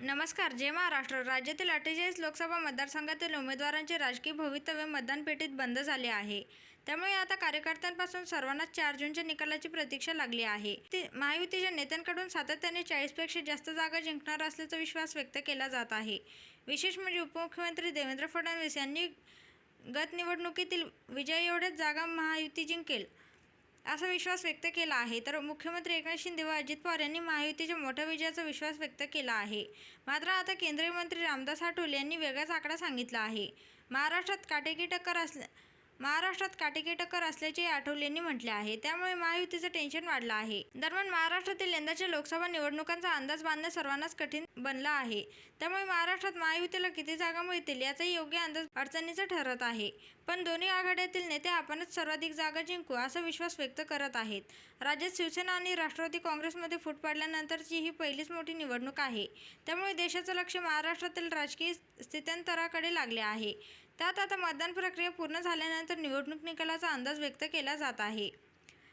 नमस्कार जय महाराष्ट्र. राज्यातील अठ्ठेचाळीस लोकसभा मतदारसंघातील उमेदवारांचे राजकीय भवितव्य मतदान पेटीत बंद झाले आहे. त्यामुळे आता कार्यकर्त्यांपासून सर्वांनाच चार जूनच्या निकालाची प्रतीक्षा लागली आहे. ते महायुतीच्या नेत्यांकडून सातत्याने चाळीसपेक्षा जास्त जागा जिंकणार असल्याचा विश्वास व्यक्त केला जात आहे. विशेष म्हणजे उपमुख्यमंत्री देवेंद्र फडणवीस यांनी गत निवडणुकीतील विजय एवढ्याच जागा महायुती जिंकेल. असा विश्वास व्यक्त केला आहे. तर मुख्यमंत्री एकनाथ शिंदे व अजित पवार यांनी महायुतीच्या मोठ्या विजयाचा विश्वास व्यक्त केला आहे. मात्र आता केंद्रीय मंत्री रामदास आठवले यांनी वेगळाच आकडा सांगितला आहे. महाराष्ट्रात काटेकी टक्कर असल्या महाराष्ट्रात काटेकी टक्कर असल्याचे आठवले यांनी म्हटले आहे. त्यामुळे महायुतीचं टेन्शन वाढलं आहे. दरम्यान महाराष्ट्रातील यंदाच्या लोकसभा निवडणुकांचा अंदाज बांधणं सर्वांनाच कठीण बनला आहे. त्यामुळे महाराष्ट्रात महायुतीला किती जागा मिळतील याचाही योग्य अंदाज अडचणीचा ठरत आहे. पण दोन्ही आघाड्यातील नेते आपणच सर्वाधिक जागा जिंकू असा विश्वास व्यक्त करत आहेत. राज्यात शिवसेना आणि राष्ट्रवादी काँग्रेसमध्ये फूट पडल्यानंतरची ही पहिलीच मोठी निवडणूक आहे. त्यामुळे देशाचं लक्ष महाराष्ट्रातील राजकीय स्थित्यंतराकडे लागले आहे. त्यात आता मतदान प्रक्रिया पूर्ण झाल्यानंतर निवडणूक निकालाचा अंदाज व्यक्त केला जात आहे.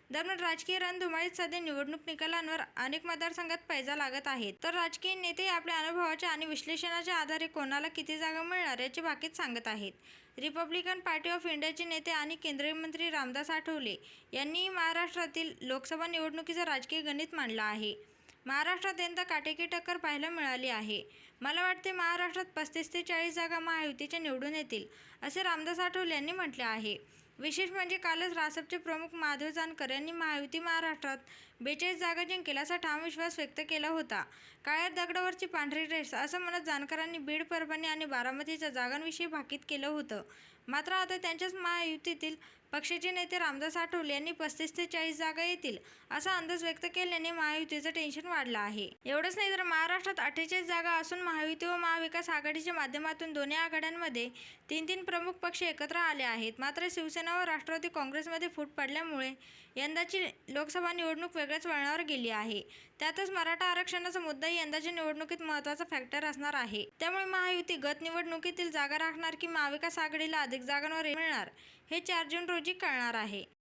दरम्यान राजकीय रणधुमाळीत सध्या निवडणूक निकालांवर अनेक मतदारसंघात पैजा लागत आहेत. तर राजकीय नेते आपल्या अनुभवाच्या आणि विश्लेषणाच्या आधारे कोणाला किती जागा मिळणार याची बाकीत सांगत आहेत. रिपब्लिकन पार्टी ऑफ इंडियाचे नेते आणि केंद्रीय मंत्री रामदास आठवले यांनी महाराष्ट्रातील लोकसभा निवडणुकीचं राजकीय गणित मांडलं आहे. महाराष्ट्रात यंदा काटेकी टक्कर पाहायला मिळाली आहे. मला वाटते महाराष्ट्रात पस्तीस ते चाळीस जागा महायुतीच्या निवडून येतील असे रामदास आठवले यांनी म्हटले आहे. विशेष म्हणजे कालच रासपचे प्रमुख माधव जानकर यांनी महायुती महाराष्ट्रात बेचाळीस जागा जिंकेल असा ठाम विश्वास व्यक्त केला होता. काळ्या दगडावरची पांढरी रेस असं म्हणत जानकरांनी बीड परभणी आणि बारामतीच्या जागांविषयी भाकीत केलं होतं. मात्र आता त्यांच्याच महायुतीतील पक्षाचे नेते रामदास आठवले यांनी पस्तीस ते चाळीस जागा येतील असा अंदाज व्यक्त केल्याने महायुतीचं टेन्शन वाढलं आहे. एवढंच नाही तर महाराष्ट्रात अठ्ठेचाळीस जागा असून महायुती व महाविकास आघाडीच्या माध्यमातून दोन्ही आघाड्यांमध्ये तीन तीन प्रमुख पक्ष एकत्र आले आहेत. मात्र शिवसेना व राष्ट्रवादी काँग्रेसमध्ये फूट पडल्यामुळे यंदाची लोकसभा निवडणूक वेगळ्याच वळणावर गेली आहे. त्यातच मराठा आरक्षणाचा मुद्दाही यंदाच्या निवडणुकीत महत्त्वाचा फॅक्टर असणार आहे. त्यामुळे महायुती गत निवडणुकीतील जागा राखणार की महाविकास आघाडीला अधिक जागांवर मिळणार. हे चार जून रोजी कळणार आहे.